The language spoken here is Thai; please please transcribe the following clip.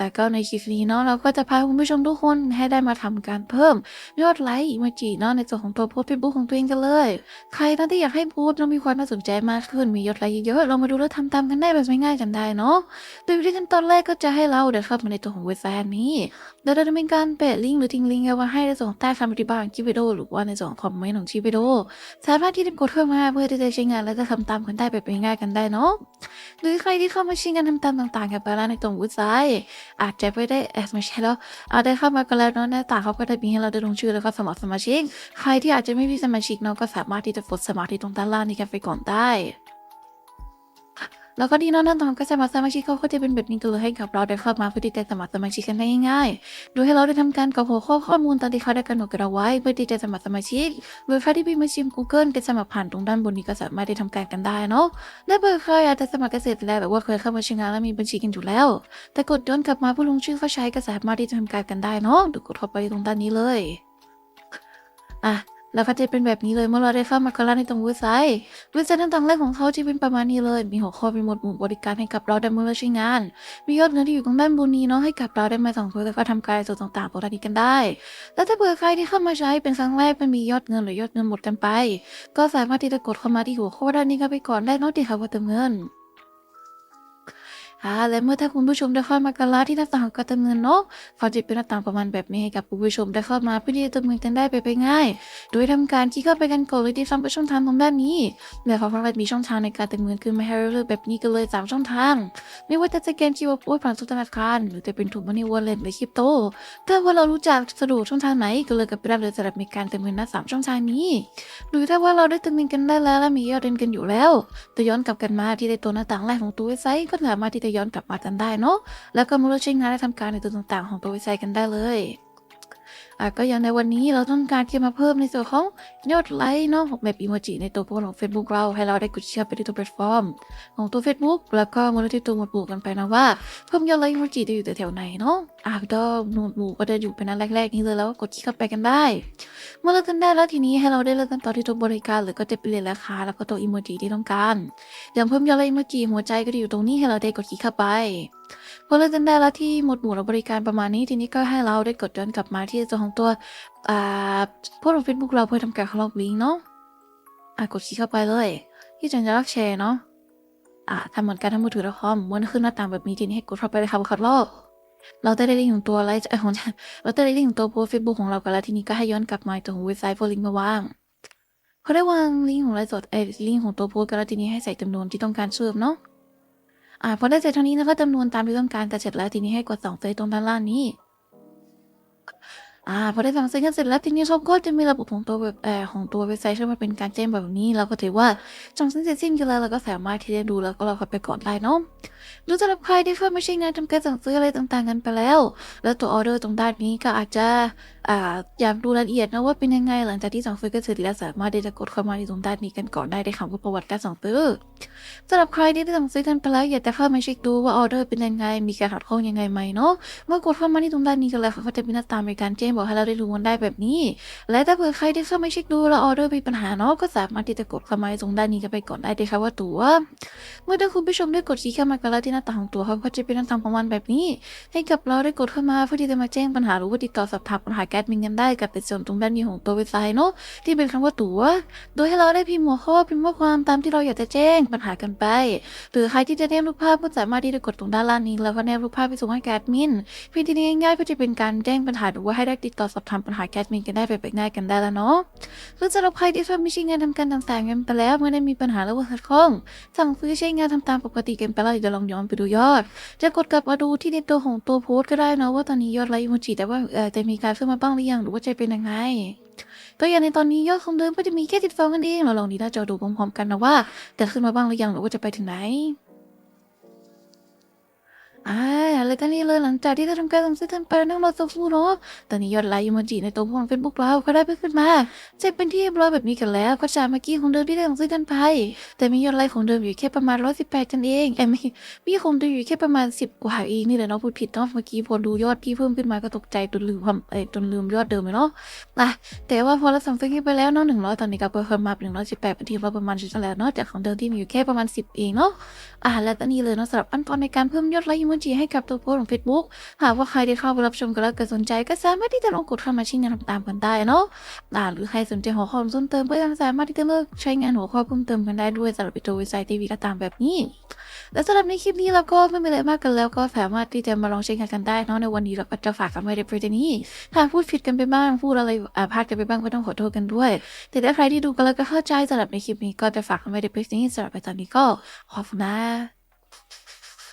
แต่ก็ในคลิปนี้เนาะเราก็จะพาคุณผู้ชมทุกคนให้ได้มาทำการเพิ่มยอดไลค์อีโมจิเนาะในส่วนของตัวโพสต์เฟซบุ๊กของตัวเองกันเลย ใครนะที่อยากให้โพสต์เรามีความน่าสนใจมากขึ้นมียอดไลค์เยอะๆเรามาดูแล้วทำตามกันได้แบบง่ายๆกันได้เนาะโดยวิธีขั้นตอนแรกก็จะให้เราเดินเข้ามาในตัวของเว็บไซต์นี้เดี๋ยวเราจะมีการแปะลิงก์หรือทิ้งลิงก์เอาไว้ให้ในส่วนของใต้คำอธิบายของคลิปวิดีโอหรือว่าในส่วนของคอมเมนต์ของคลิปวิดีโอสามารถที่จะกดเข้ามาเพื่อที่จะใช้งานและก็ทำตามกันได้แบบง่ายๆกันได้เนาะหรือใครที่เข้ามาชิงกันทำตามต่างๆกันไปแล้วในตรงเว็บไซต์ อาจจะไม่ได้แอดไม่ใช่แล้วอาจได้เข้ามากันแล้วเนาะหน้าตาเขาก็จะมีให้เราได้ลงชื่อแล้วก็สมัครสมาชิก ใครที่อาจจะไม่มีสมาชิกเนาะก็สามารถที่จะกดสมัครที่ตรงด้านล่างนี้กันไปก่อนได้ แล้วก็ดีเนาะนั่นตอนก็สมัครสมาชิกเขาก็จะเป็นแบบนี้ตัวให้กับเราได้เข้ามาเพื่อที่จะสมัครสมาชิกกันได้ง่ายๆ โดยให้เราได้ทำการกรอกหัวข้อข้อมูลตามที่เขาได้กำหนดกันเอาไว้ เพื่อที่จะสมัครสมาชิกโดยใครที่พิมพ์มาชิม Google จะสมัครผ่านตรงด้านบนนี้ก็สามารถได้ทำการกันได้เนาะและเบอร์ใครอาจจะสมัครเกษตรแล้วแบบว่าเคยเข้ามาใช้งานแล้วมีบัญชีกันอยู่แล้ว แต่กดย้อนกลับมาเพื่อลงชื่อเข้าใช้ก็สามารถที่จะทำการกันได้เนาะดูกดเข้าไปตรงด้านนี้เลยอะ แล้วก็จะเป็นแบบนี้เลยเมื่อเราได้เข้ามากันแล้วในตรงเว็บไซต์เว็บไซต์ต่างๆแรกของเขาจะเป็นประมาณนี้เลย มีหัวข้อเป็นหมวดหมู่บริการให้กับเราได้เมื่อเราใช้งาน มียอดเงินที่อยู่ตรงด้านบนนี้เนาะให้กับเราได้มาส่องตัวแล้วก็ทำการส่วนต่างๆบนด้านนี้กันได้ แล้วถ้าเบื่อใครที่เข้ามาใช้เป็นครั้งแรกมันมียอดเงินหรือยอดเงินหมดกันไป ก็สามารถที่จะกดเข้ามาที่หัวข้อด้านนี้กันไปก่อนได้นอกที่เขาว่าเติมเงิน อ่าและเมื่อถ้าคุณผู้ชมได้เข้ามากันแล้วที่หน้าต่างการเติมเงินเนาะเขาจะเป็นหน้าต่างประมาณแบบนี้ให้กับคุณผู้ชมได้เข้ามาเพื่อที่จะเติมเงินกันได้ไปไปง่าย โดยทำการคลิกเข้าไปกันก่อนเลยที่ฟังไปช่องทางตรงด้านนี้และเขาก็จะมีช่องทางในการเติมเงินขึ้นมาให้เราเลือกแบบนี้กันเลยสามช่องทาง ไม่ว่าจะสแกน QR code ผ่านธนาคารหรือจะเป็นถุงมันนี่วอลเล็ตหรือคริปโตถ้าว่าเรารู้จักสะดวกช่องทางไหนก็เลยกับไปได้เลยสำหรับในการเติมเงินหน้าสามช่องทางนี้ หรือถ้าว่าเราได้เติมเงินกันได้แล้วและมียอดเงินกันอยู่แล้วจะย้อนกลับกันมาที่ในตัวหน้าต่างแรกของตัวเว็บไซต์ก็สามารถที่จะย้อนกลับมากันได้เนาะแล้วก็มาเลือกใช้งานและทำการในตัวต่างๆ ของตัวเว็บไซต์กันได้เลย ก็อย่างในวันนี้เราต้องการที่มาเพิ่มในส่วนของยอดไลค์เนาะของแบบอีโมจิในตัวโพสของ Facebook เราให้เราได้กดเชื่อมไปที่ตัวแพลตฟอร์ม ของตัว Facebook แล้วก็มาเลือกที่ตัวหมวดหมู่กันไปนะว่าเพิ่มยอดไลค์อีโมจิจะอยู่แถวไหนเนาะอะก็หมวดหมู่ก็จะอยู่เป็นอันแรกๆนี้เลยแล้วก็กดคลิกเข้าไปกันได้ เมื่อเลือกกันได้แล้วทีนี้ให้เราได้เลือกกันต่อที่ตัวบริการ หรือก็จะเปลี่ยนราคาแล้วก็ตัวอีโมจิที่ต้องการอย่างเพิ่มยอดไลค์อีโมจิหัวใจก็จะอยู่ตรงนี้ให้เราได้กดคลิกเข้าไป พอเลือกกันได้แล้วที่หมดหมู่และบริการประมาณนี้ทีนี้ก็ให้เราได้กดย้อนกลับมาที่ตัวของตัวอ่าพวกเราเฟซบุ๊กเราเพื่อทำการคลอกลิงก์เนาะอะกดคลิกเข้าไปเลย ที่จะรักแชร์เนาะอะทำเหมือนกันทั้งมือถือและคอมม้วนขึ้นหน้าต่างแบบนี้ทีนี้ให้กดเข้าไปเลยค่ะคัดลอกเราได้ได้ลิงก์ของตัวไลฟ์เอ้ยของเราได้ลิงก์ของตัวโพสเฟซบุ๊กของเรากันแล้วทีนี้ก็ให้ย้อนกลับมาตรงเว็บไซต์โฟลิงก์มาวางเขาได้วางลิงก์ของไลฟ์สดเอ้ลิงก์ของตัวโพสต์กันแล้วทีนี้ให้ใส่จำนวนที่ต้องการเชื่อมเนาะ อ่าพอได้เสร็จเท่านี้นะคะจำนวนตามที่ต้องการแต่เสร็จแล้วทีนี้ให้กดสองเซตตรงด้านล่างนี้ อ่าพอได้สั่งซื้อกันเสร็จแล้วทีนี้ชมก็จะมีระบบของตัวเว็บเอ่อของตัวเว็บไซต์ที่มันเป็นการแจ้งแบบนี้ เราก็ถือว่าสั่งซื้อเสร็จสิ้นกันแล้วเราก็สามารถที่จะดูแล้วก็เราเข้าไปก่อนได้เนาะหรือสำหรับใครที่เพิ่มไม่ใช่งานทำการสั่งซื้ออะไรต่างๆกันไปแล้ว แล้วตัวออเดอร์ตรงด้านนี้ก็อาจจะอ่าอยากดูรายละเอียดนะว่าเป็นยังไงหลังจากที่สั่งซื้อกันเสร็จแล้วสามารถที่จะกดเข้ามาที่ตรงด้านนี้กันก่อนได้ในคำว่าประวัติการสั่งซื้อสำหรับใครที่ได้สั่งซื้อกันไปแล้วอยากจะเข้ามาเช็คดูว่าออเดอร์เป็นยังไงมีการขัดข้องยังไงไหมเนาะเมื่อกดเข้ามาที่ตรงด้านนี้กันแล้วเขาก็จะมีหน้าตาในการแจ้งบอกให้เราได้ดูกันได้แบบนี้ และถ้าเผื่อใครที่เข้ามาเช็คดูแล้วออเดอร์มีปัญหาเนาะก็สามารถที่จะกดเข้ามาตรงด้านนี้กันไปก่อนได้เลยค่ะว่าตัว เมื่อถ้าคุณผู้ชมได้กดชี้เข้ามากันแล้วที่หน้าต่างของตัวเขาก็จะเป็นหน้าต่างประมาณแบบนี้ ให้กับเราได้กดเข้ามาเพื่อที่จะมาแจ้งปัญหาหรือว่าติดต่อสอบถามปัญหาแก๊สมินกันได้กับในส่วนตรงด้านนี้ของตัวเว็บไซต์เนาะที่เป็นคำว่าตัว โดยให้เราได้พิมพ์หัวข้อพิมพ์ข้อความตามที่เราอยากจะแจ้งปัญหากันไป หรือใครที่จะแนบรูปภาพก็สามารถที่จะกดตรงด้านล่างนี้ แล้วก็แนบรูปภาพไปส่งให้แก๊สมินเพียงทีนี้ง่ายๆเพื่อจะเป็นการแจ้งปัญหาหรือว่าให้ได้ติดต่อสอบถามปัญหาแก๊สมินกันได้ไปง่ายกันได้แล้วเนาะหรือสำหรับใครที่ทำม่ใช่งานทำการต่างๆกันไปแล้วเมื่อได้มีปัญหาหรือว่าขัดข้องสั่งซื้อใช้งานทำตามปกติกันไปแล้วเดี๋ยวลองย้อนไปดูยอด จะกดกลับมาดูที่ในตัวของตัวโพสก็ได้เนาะว่าตอนนี้ยอดไลค์อีโมจิแต่ว่าเออจะมีการขึ้นมมาบ้างหรือยังหรือว่าจะเป็นยังไงตัวอย่างในตอนนี้ยอดของเดิมก็จะมีแค่ติดฟองกันเองเราลองดีหน้าจอดูพร้อมๆกันนะว่าจะขึ้นมาบ้างหรือยังหรือว่าจะไปถึงไหน อ่าแล้วก็นี่เลยหลังจากที่ได้ทำการสั่งซื้อกันไปนั่งรอสักครู่เนาะตอนนี้ยอดไลค์อีโมจิในตัวของเฟซบุ๊กเราก็ได้เพิ่มขึ้นมาเสร็จเป็นที่เรียบร้อยแบบนี้กันแล้วก็จากเมื่อกี้ของเดิมที่ได้สั่งซื้อกันไป แต่มียอดไลค์ของเดิมอยู่แค่ประมาณร้อยสิบแปดกันเองเอ้ไม่มีของเดิมอยู่แค่ประมาณสิบกว่าเองนี่แหละเนาะพูดผิดเนาะเมื่อกี้พอดูยอดพี่เพิ่มขึ้นมาก็ตกใจจนลืมความเอ้จนลืมยอดเดิมเลยเนาะอะแต่ว่าพอเราสั่งซื้อไปแล้วเนาะหนึ่งร้อยตอนนี้ก็เพิ่มมาเป็นหนึ่งร้อยสิบแปดเป็นที่เราประมาณชุดแล้วเนาะจากของเดิมที่มีอยู่แค่ประมาณสิบเองเนาะอ่าและตอนนี้เลยเนาะสำหรับขั้นตอนในการเพิ่มยอดไลค์อีโมโมจิให้กับตัวโพสของ Facebook หากว่าใครที่เข้าไปรับชมกันแล้วเกิดสนใจก็สามารถที่จะลองกดเข้ามาชิ้นงานตามกันได้เนาะหรือใครสนใจหัวข้อเพิ่มเติมก็ยังสามารถที่จะเลือกใช้งานหัวข้อเพิ่มเติมกันได้ด้วยสำหรับวิดีโอเว็บไซต์ทีวีก็ตามแบบนี้ และสำหรับในคลิปนี้เราก็ไม่มีอะไรมากกันแล้วก็สามารถที่จะมาลองใช้งานกันได้เนาะในวันนี้เราก็จะฝากกันไว้ในประเด็นนี้ถ้าพูดผิดกันไปบ้างพูดอะไรอ่าพลาดกันไปบ้างก็ต้องขอโทษกันด้วย แต่ถ้าใครที่ดูกันแล้วก็เข้าใจสำหรับในคลิปนี้ก็จะฝากกันไว้ในเพจนี้สำหรับในตอนนี้ก็ขอบคุณนะ